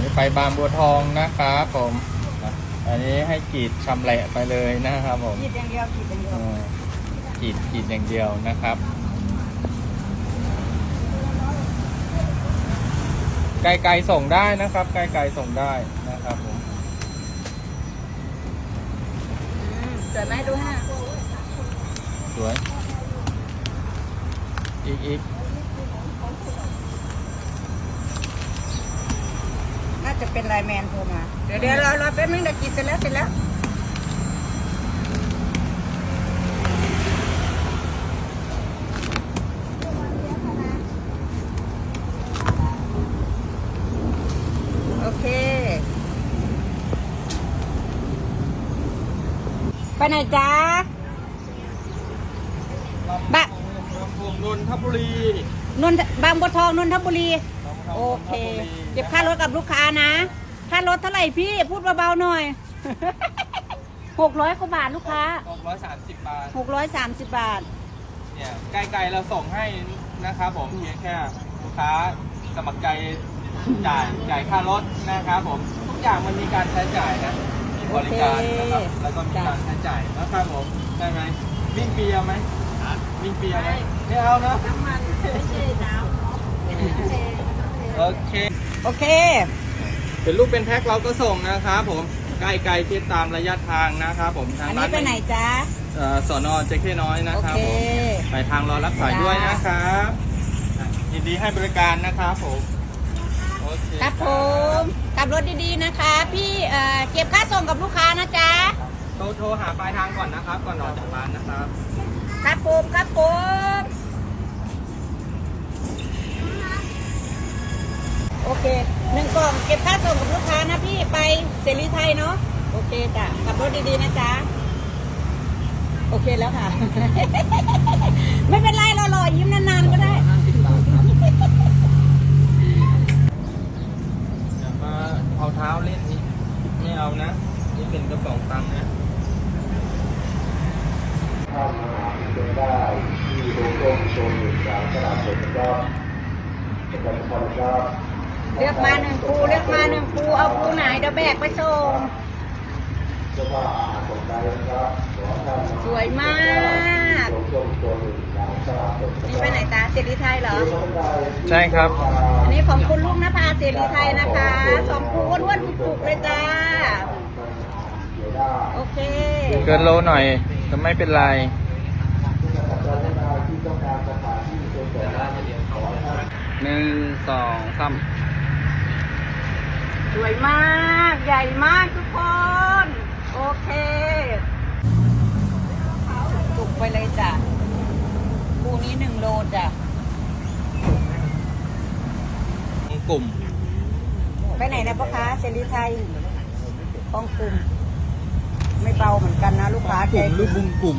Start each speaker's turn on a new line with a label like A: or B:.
A: นี่ไปบางบัวทองนะครับผมนะอันนี้ให้กรีดชำแหละไปเลยนะครับผม
B: ขีดอย่างเดียวขีดอย่างเดียว
A: เออกรีดกรีดอย่างเดียวนะครับ ไกลๆส่งได้นะครับ ไกลๆส่งได้นะครับผม
B: อืมสวยไหมดูฮะ
A: สวยอีกอีก
B: จะเป็นไลน์แมนโทรมา เดี๋ยวเดี๋ยวรอรอแป๊บนึงเดี๋ยวขีดเสร็จแล้วเสร็จแล้วโอเค ไปไหนจ๊ะบะ
A: ลำพูนนนทบุรี
B: นนทบางบัวทองนนทบุรี โอเค
A: นนทบุรี
B: เก็บค่ารถกับลูกค้านะ ค่ารถเท่าไหร่พี่พูดเบาๆหน่อยหกร้อยกว่าบาทลูกค้า
A: หกร้อยสามสิบบาท
B: หกร้อยสามสิบบาท
A: เนี่ยไกลๆเราส่งให้นะครับผมเพียงแค่ลูกค้าสมัครใจจ่ายจ่ายค่ารถนะครับผมทุกอย่างมันมีการใช้จ่ายนะมีบริการนะครับ
B: โอเค
A: แล้วก็มี
B: จ้ะ
A: การใช้จ่ายนะครับผมได้ไหมวิ่งเปียไหมวิ่งเปียไหมไม่เอาเนอะ
B: น้ำมันไม่ใช่น้
A: โอเคำ
B: โอเค
A: เป็นลูกเป็นแพ็คเราก็ส่งนะครับผมใกล้ๆที่ตามระยะทางนะครับผมทาง
B: อัน
A: ร้า
B: นี้
A: น
B: ไปไหนจ๊ะ
A: เอ่อสอนอเจเข้น้อยนะ
B: โอ
A: ครับ
B: เค
A: ผมไปทางรอรับสายด้วยนะครับอะยินดีให้บริการนะครับผมโอเค
B: ครับผมขับรถดีๆนะคะ พี่เอ่อเก็บค่าส่งกับลูกค้านะจ๊ะ
A: โทรโทรหาปลายทางก่อนนะครับ ก่อนออกจากร้านนะครับ
B: ครับผมครับผม หนึ่งกล่องเก็บค่าส่งกับลูกค้านะพี่ไปเสรีไทยเนาะโอเคจ้ะขับรถดีๆนะจ๊ะโอเคแล้วค่ะ ไม่เป็นไรเรารอยิ้มนานๆก็ได้
A: อย่ามาเอาเท้าเล่นนี่ไม่เอานะ นี่เป็นกระป๋องตังค์นะ
C: เข้ามาเป็นได้ที่โลโก้โชว์หนึ่งจากตลาดสดก็ประชาชนก็
B: เลือกมาหนึ่งปูเลือกมาหนึ่งปูเอาปูไหนเดี๋ยวแบกไปส่ง
C: เรียกว่าอาหารสนใจนะครับขอท่าน
B: สวยมาก
C: โลโก้โชว์หนึ่งจากตลาดสด
B: นี่ไปไหนจ๊ะเสรีไทยเหรอ
A: ใช่ครับ
B: อันนี้ของคุณลุงนภาเสรีไทยนะคะสองปูอ้วนๆปุกๆเลยจ้า โอเค
A: เกินโลหน่อยก็ไม่เป็นไรหนึ่งสองสาม
B: สวยมาก ใหญ่มากทุกคน โอเคปุกไปเลยจ้ะปูนี้หนึ่งโลจ้ะ
A: กลุ่ม
B: ไปไหนนะพ่อค้าเสรีไทยห้องกลุ่ม ไม่เบาเหมือนกันนะ ลูกค้ากแก
A: ลุ่มหรือบุงกลุ่ม